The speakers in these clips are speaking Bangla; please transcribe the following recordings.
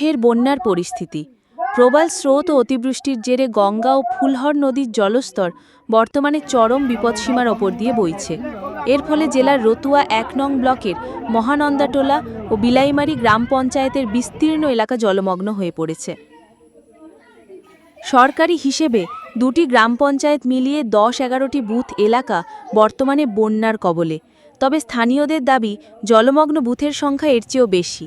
ফের বন্যার পরিস্থিতি। প্রবল স্রোত ও অতিবৃষ্টির জেরে গঙ্গা ও ফুলহর নদীর জলস্তর বর্তমানে চরম বিপদসীমার ওপর দিয়ে বইছে। এর ফলে জেলার রতুয়া এক নং ব্লকের মহানন্দাটোলা ও বিলাইমারি গ্রাম পঞ্চায়েতের বিস্তীর্ণ এলাকা জলমগ্ন হয়ে পড়েছে। সরকারি হিসেবে দুটি গ্রাম পঞ্চায়েত মিলিয়ে দশ এগারোটি বুথ এলাকা বর্তমানে বন্যার কবলে। তবে স্থানীয়দের দাবি, জলমগ্ন বুথের সংখ্যা এর চেয়েও বেশি।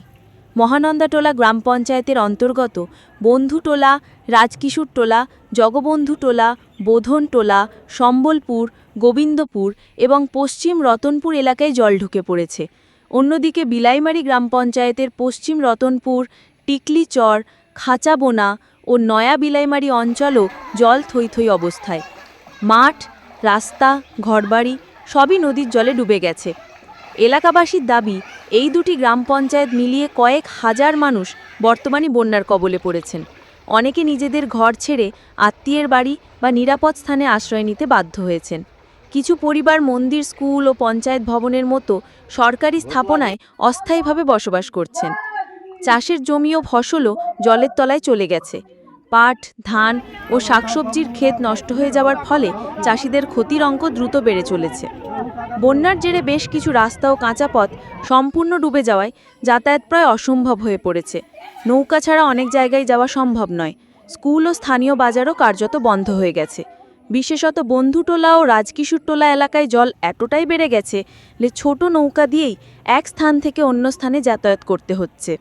মহানন্দাটোলা গ্রাম পঞ্চায়েতের অন্তর্গত বন্ধুটোলা রাজকিশোর টোলা জগবন্ধু টোলা বোধন টোলা সম্বলপুর, গোবিন্দপুর এবং পশ্চিম রতনপুর এলাকায় জল ঢুকে পড়েছে। অন্যদিকে বিলাইমারি গ্রাম পঞ্চায়েতের পশ্চিম রতনপুর টিকলিচর খাঁচাবোনা ও নয়া বিলাইমারি অঞ্চলও জল থই থই অবস্থায়। মাঠ, রাস্তা, ঘরবাড়ি সবই নদীর জলে ডুবে গেছে। এলাকাবাসীর দাবি এই দুটি গ্রাম পঞ্চায়েত মিলিয়ে কয়েক হাজার মানুষ বর্তমানে বন্যার কবলে পড়েছেন। অনেকে নিজেদের ঘর ছেড়ে আত্মীয়ের বাড়ি বা নিরাপদ স্থানে আশ্রয় নিতে বাধ্য হয়েছেন। কিছু পরিবার মন্দির, স্কুল ও পঞ্চায়েত ভবনের মতো সরকারি স্থাপনায় অস্থায়ীভাবে বসবাস করছেন। চাষের জমি ও ফসলও জলের তলায় চলে গেছে। পাট, ধান ও শাকসবজির ক্ষেত নষ্ট হয়ে যাওয়ার ফলে চাষিদের ক্ষতির অঙ্ক দ্রুত বেড়ে চলেছে। বন্যার জেরে বেশ কিছু রাস্তা ও কাঁচা পথ সম্পূর্ণ ডুবে যাওয়ায় যাতায়াত প্রায় অসম্ভব হয়ে পড়েছে। নৌকা ছাড়া অনেক জায়গায় যাওয়া সম্ভব নয়। স্কুল ও স্থানীয় বাজারও কার্যত বন্ধ হয়ে গেছে। বিশেষত বন্ধুটোলা ও রাজকিশোর টোলা এলাকায় জল এতটাই বেড়ে গেছে যে ছোট নৌকা দিয়েই এক স্থান থেকে অন্য স্থানে যাতায়াত করতে হচ্ছে।